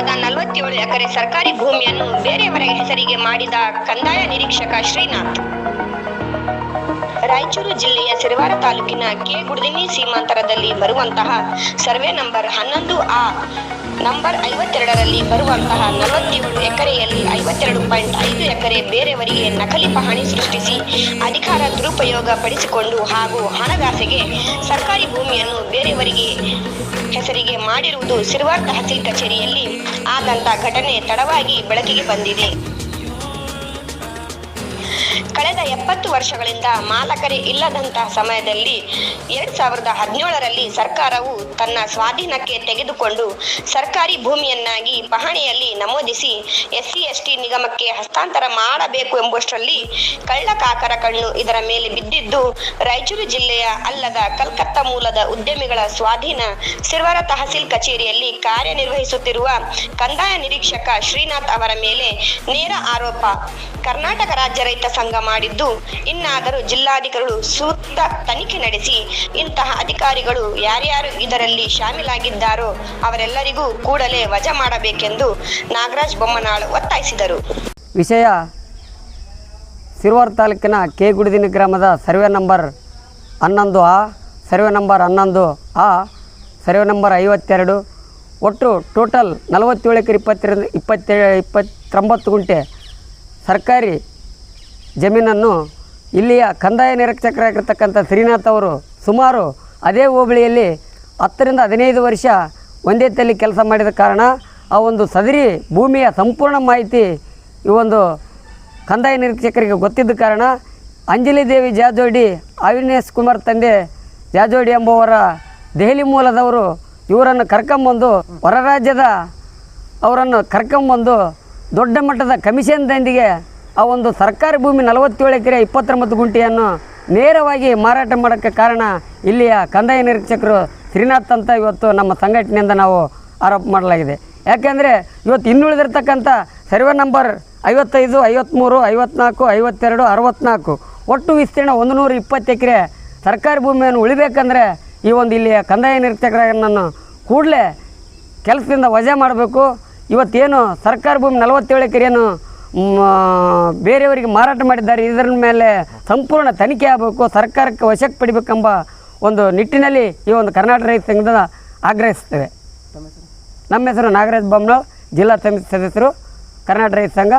ಗ್ರಾಮದ ನಲವತ್ತೇಳು ಎಕರೆ ಸರ್ಕಾರಿ ಭೂಮಿಯನ್ನು ಬೇರೆಯವರ ಹೆಸರಿಗೆ ಮಾಡಿದ ಕಂದಾಯ ನಿರೀಕ್ಷಕ ಶ್ರೀನಾಥ್. ರಾಯಚೂರು ಜಿಲ್ಲೆಯ ಸಿರವಾರ ತಾಲೂಕಿನ ಕೆ ಗುಡದಿನಿ ಸೀಮಾಂತರದಲ್ಲಿ ಬರುವಂತಹ ಸರ್ವೆ ನಂಬರ್ ಹನ್ನೊಂದು ಆ ನಂಬರ್ ಐವತ್ತೆರಡರಲ್ಲಿ ಬರುವಂತಹ ನಲವತ್ತೇಳು ಎಕರೆಯಲ್ಲಿ ಐವತ್ತೆರಡು ಪಾಯಿಂಟ್ ಐದು ಎಕರೆ ಬೇರೆಯವರಿಗೆ ನಕಲಿ ಪಹಣಿ ಸೃಷ್ಟಿಸಿ ಅಧಿಕಾರ ದುರುಪಯೋಗ ಪಡಿಸಿಕೊಂಡು ಹಾಗೂ ಹಣದಾಸೆಗೆ ಸರ್ಕಾರಿ ಭೂಮಿಯನ್ನು ಬೇರೆಯವರಿಗೆ ಹೆಸರಿಗೆ ಮಾಡಿರುವುದು ಸಿರ್ವಾರ್ ತಹಸೀಲ್ ಕಚೇರಿಯಲ್ಲಿ. ಆದಂತ ಘಟನೆ ತಡವಾಗಿ ಬೆಳಕಿಗೆ ಬಂದಿದೆ. ಕಳೆದ ಎಪ್ಪತ್ತು ವರ್ಷಗಳಿಂದ ಮಾಲಕರೇ ಇಲ್ಲದಂತಹ ಸಮಯದಲ್ಲಿ ಎರಡ್ ಸಾವಿರದ ಹದಿನೇಳರಲ್ಲಿ ಸರ್ಕಾರವು ತನ್ನ ಸ್ವಾಧೀನಕ್ಕೆ ತೆಗೆದುಕೊಂಡು ಸರ್ಕಾರಿ ಭೂಮಿಯನ್ನಾಗಿ ಪಹಣಿಯಲ್ಲಿ ನಮೂದಿಸಿ ಎಸ್ಸಿ, ಎಸ್ಟಿ ನಿಗಮಕ್ಕೆ ಹಸ್ತಾಂತರ ಮಾಡಬೇಕು ಎಂಬಷ್ಟರಲ್ಲಿ ಕಳ್ಳಕಾಕರ ಕಣ್ಣು ಇದರ ಮೇಲೆ ಬಿದ್ದಿದ್ದು ರಾಯಚೂರು ಜಿಲ್ಲೆಯ ಅಲ್ಲದ ಕಲ್ಕತ್ತಾ ಮೂಲದ ಉದ್ಯಮಿಗಳ ಸ್ವಾಧೀನ ಸಿರ್ವರ ತಹಸೀಲ್ ಕಚೇರಿಯಲ್ಲಿ ಕಾರ್ಯನಿರ್ವಹಿಸುತ್ತಿರುವ ಕಂದಾಯ ನಿರೀಕ್ಷಕ ಶ್ರೀನಾಥ್ ಅವರ ಮೇಲೆ ನೇರ ಆರೋಪ. ಕರ್ನಾಟಕ ರಾಜ್ಯ ರೈತ ಸಂಘ ಮಾಡಿದ್ದು. ಇನ್ನಾದರೂ ಜಿಲ್ಲಾಧಿಕಾರಿಗಳು ಸೂಕ್ತ ತನಿಖೆ ನಡೆಸಿ ಇಂತಹ ಅಧಿಕಾರಿಗಳು ಯಾರ್ಯಾರು ಇದರಲ್ಲಿ ಶಾಮೀಲಾಗಿದ್ದಾರೋ ಅವರೆಲ್ಲರಿಗೂ ಕೂಡಲೇ ವಜಾ ಮಾಡಬೇಕೆಂದು ನಾಗರಾಜ್ ಬೊಮ್ಮನಾಳ್ ಒತ್ತಾಯಿಸಿದರು. ವಿಷಯ ಸಿರುವಾರ್ ತಾಲೂಕಿನ ಕೆ ಗುಡಿದಿನ ಗ್ರಾಮದ ಸರ್ವೆ ನಂಬರ್ ಹನ್ನೊಂದು ಆ, ಸರ್ವೆ ನಂಬರ್ ಹನ್ನೊಂದು ಆ, ಸರ್ವೆ ನಂಬರ್ ಐವತ್ತೆರಡು, ಒಟ್ಟು ಟೋಟಲ್ ನಲವತ್ತೇಳು ಎಕರೆ ಇಪ್ಪತ್ತೆರಡು ಇಪ್ಪತ್ತೇಳು ಇಪ್ಪತ್ತೊಂಬತ್ತು ಗುಂಟೆ ಸರ್ಕಾರಿ ಜಮೀನನ್ನು ಇಲ್ಲಿಯ ಕಂದಾಯ ನಿರೀಕ್ಷಕರಾಗಿರ್ತಕ್ಕಂಥ ಶ್ರೀನಾಥ್ ಅವರು ಸುಮಾರು ಅದೇ ಹೋಬಳಿಯಲ್ಲಿ ಹತ್ತರಿಂದ ಹದಿನೈದು ವರ್ಷ ಒಂದೇ ತಲೆ ಕೆಲಸ ಮಾಡಿದ ಕಾರಣ ಆ ಒಂದು ಸದರಿ ಭೂಮಿಯ ಸಂಪೂರ್ಣ ಮಾಹಿತಿ ಈ ಒಂದು ಕಂದಾಯ ನಿರೀಕ್ಷಕರಿಗೆ ಗೊತ್ತಿದ್ದ ಕಾರಣ ಅಂಜಲಿ ದೇವಿ ಜಾಜೋಡಿ, ಅವಿನೇಶ್ ಕುಮಾರ್ ತಂದೆ ಜಾಜೋಡಿ ಎಂಬುವರ ದೆಹಲಿ ಮೂಲದವರು ಇವರನ್ನು ಕರ್ಕೊಂಬಂದು ಹೊರ ರಾಜ್ಯದ ಅವರನ್ನು ಕರ್ಕೊಂಬಂದು ದೊಡ್ಡ ಮಟ್ಟದ ಕಮಿಷನ್ದೊಂದಿಗೆ ಆ ಒಂದು ಸರ್ಕಾರಿ ಭೂಮಿ ನಲವತ್ತೇಳು ಎಕರೆ ಇಪ್ಪತ್ತೊಂಬತ್ತು ಗುಂಟಿಯನ್ನು ನೇರವಾಗಿ ಮಾರಾಟ ಮಾಡೋಕ್ಕೆ ಕಾರಣ ಇಲ್ಲಿಯ ಕಂದಾಯ ನಿರೀಕ್ಷಕರು ಶ್ರೀನಾಥ್ ಅಂತ ಇವತ್ತು ನಮ್ಮ ಸಂಘಟನೆಯಿಂದ ನಾವು ಆರೋಪ ಮಾಡಲಾಗಿದೆ. ಯಾಕೆಂದರೆ ಇವತ್ತು ಇನ್ನುಳಿದಿರ್ತಕ್ಕಂಥ ಸರ್ವೆ ನಂಬರ್ ಐವತ್ತೈದು ಐವತ್ತ್ಮೂರು ಐವತ್ನಾಲ್ಕು, ಐವತ್ತೆರಡು, ಅರವತ್ನಾಲ್ಕು ಒಟ್ಟು ವಿಸ್ತೀರ್ಣ ಒಂದು ನೂರ ಇಪ್ಪತ್ತು ಎಕರೆ ಸರ್ಕಾರಿ ಭೂಮಿಯನ್ನು ಉಳಿಬೇಕಂದ್ರೆ ಈ ಒಂದು ಇಲ್ಲಿಯ ಕಂದಾಯ ನಿರೀಕ್ಷಕರನ್ನು ಕೂಡಲೇ ಕೆಲಸದಿಂದ ವಜಾ ಮಾಡಬೇಕು. ಇವತ್ತೇನು ಸರ್ಕಾರಿ ಭೂಮಿ ನಲವತ್ತೇಳು ಎಕರೆಯನ್ನು ಬೇರೆಯವರಿಗೆ ಮಾರಾಟ ಮಾಡಿದ್ದಾರೆ. ಇದರ ಮೇಲೆ ಸಂಪೂರ್ಣ ತನಿಖೆ ಆಗಬೇಕು ಸರ್ಕಾರಕ್ಕೆ ವಶಕ್ಕೆ ಪಡಿಬೇಕೆಂಬ ಒಂದು ನಿಟ್ಟಿನಲ್ಲಿ ಈ ಒಂದು ಕರ್ನಾಟಕ ರೈತ ಸಂಘದ ಆಗ್ರಹಿಸ್ತೇವೆ ನಮ್ಮ ಹೆಸರು ನಾಗರಾಜ್ ಬೊಮ್ಮನವ್ ಜಿಲ್ಲಾ ಸಮಿತಿ ಸದಸ್ಯರು ಕರ್ನಾಟಕ ರೈತ ಸಂಘ.